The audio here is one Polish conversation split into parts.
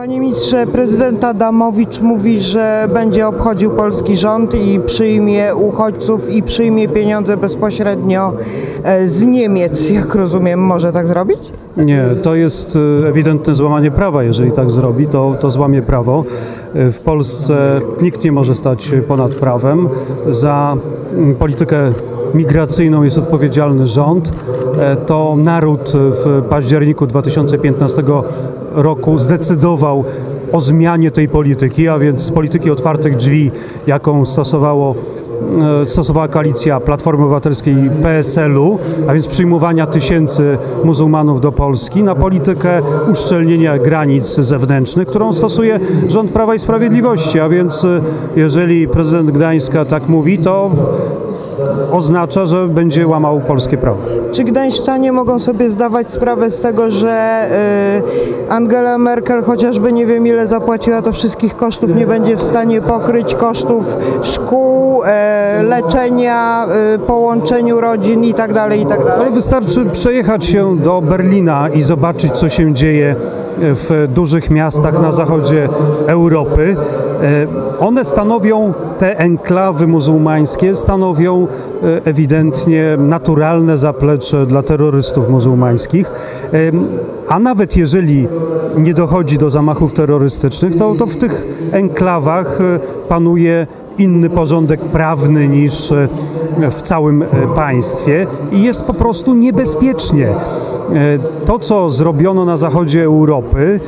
Panie ministrze, prezydent Adamowicz mówi, że będzie obchodził polski rząd i przyjmie uchodźców i przyjmie pieniądze bezpośrednio e, z Niemiec. Jak rozumiem, może tak zrobić? Nie, to jest e, ewidentne złamanie prawa. Jeżeli tak zrobi, to, to złamie prawo. E, W Polsce nikt nie może stać ponad prawem. Za politykę migracyjną jest odpowiedzialny rząd. E, To naród w październiku 2015 roku zdecydował o zmianie tej polityki, a więc z polityki otwartych drzwi, jaką stosowało e, stosowała koalicja Platformy Obywatelskiej i PSL-u, a więc przyjmowania tysięcy muzułmanów do Polski, na politykę uszczelnienia granic zewnętrznych, którą stosuje rząd Prawa i Sprawiedliwości. A więc e, jeżeli prezydent Gdańska tak mówi, to oznacza, że będzie łamał polskie prawo. Czy Gdańszczanie mogą sobie zdawać sprawę z tego, że e, Angela Merkel chociażby nie wiem ile zapłaciła, to wszystkich kosztów nie będzie w stanie pokryć, kosztów szkół, e, leczenia, e, połączeniu rodzin i tak dalej, i tak? Ale wystarczy przejechać się do Berlina i zobaczyć, co się dzieje w dużych miastach na zachodzie Europy. E, One stanowią, te enklawy muzułmańskie, stanowią e, ewidentnie naturalne zaplecze dla terrorystów muzułmańskich. E, A nawet jeżeli nie dochodzi do zamachów terrorystycznych, to, to w tych enklawach panuje inny porządek prawny niż w całym państwie i jest po prostu niebezpiecznie. E, To, co zrobiono na zachodzie Europy,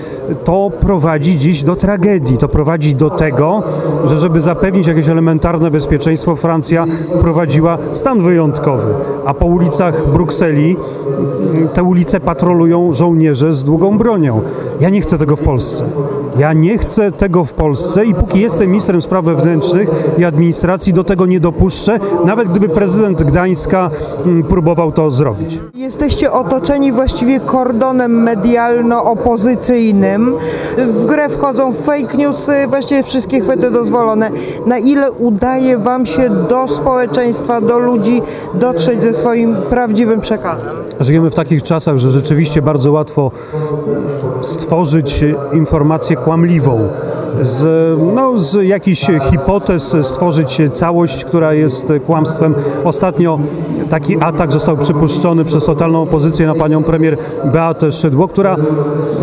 to prowadzi dziś do tragedii. To prowadzi do tego, że żeby zapewnić jakieś elementarne bezpieczeństwo, Francja wprowadziła stan wyjątkowy, a po ulicach Brukseli te ulice patrolują żołnierze z długą bronią. Ja nie chcę tego w Polsce. Ja nie chcę tego w Polsce i póki jestem ministrem spraw wewnętrznych i administracji, do tego nie dopuszczę, nawet gdyby prezydent Gdańska m, próbował to zrobić. Jesteście otoczeni właściwie kordonem medialno-opozycyjnym. W grę wchodzą fake newsy, właściwie wszystkie chwyty dozwolone. Na ile udaje Wam się do społeczeństwa, do ludzi dotrzeć ze swoim prawdziwym przekazem? Żyjemy w takich czasach, że rzeczywiście bardzo łatwo stworzyć informację kłamliwą. Z, no, z jakichś hipotez stworzyć całość, która jest kłamstwem. Ostatnio taki atak został przypuszczony przez totalną opozycję na panią premier Beatę Szydło, która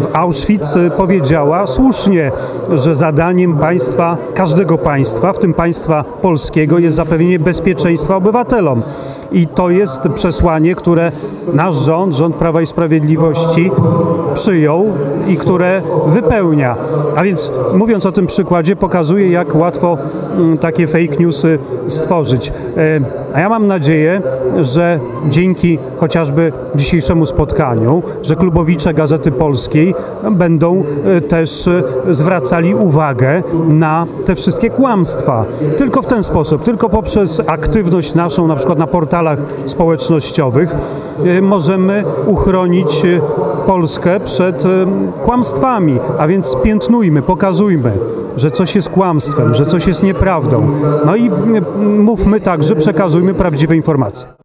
w Auschwitz powiedziała słusznie, że zadaniem państwa, każdego państwa, w tym państwa polskiego, jest zapewnienie bezpieczeństwa obywatelom. I to jest przesłanie, które nasz rząd, rząd Prawa i Sprawiedliwości przyjął i które wypełnia. A więc mówiąc o tym przykładzie, pokazuje, jak łatwo takie fake newsy stworzyć. E, A ja mam nadzieję, że dzięki chociażby dzisiejszemu spotkaniu, że klubowicze Gazety Polskiej będą e, też e, zwracali uwagę na te wszystkie kłamstwa. Tylko w ten sposób, tylko poprzez aktywność naszą, na przykład na portalach społecznościowych, możemy uchronić Polskę przed kłamstwami, a więc piętnujmy, pokazujmy, że coś jest kłamstwem, że coś jest nieprawdą. No i e, mówmy także, przekazujmy prawdziwe informacje.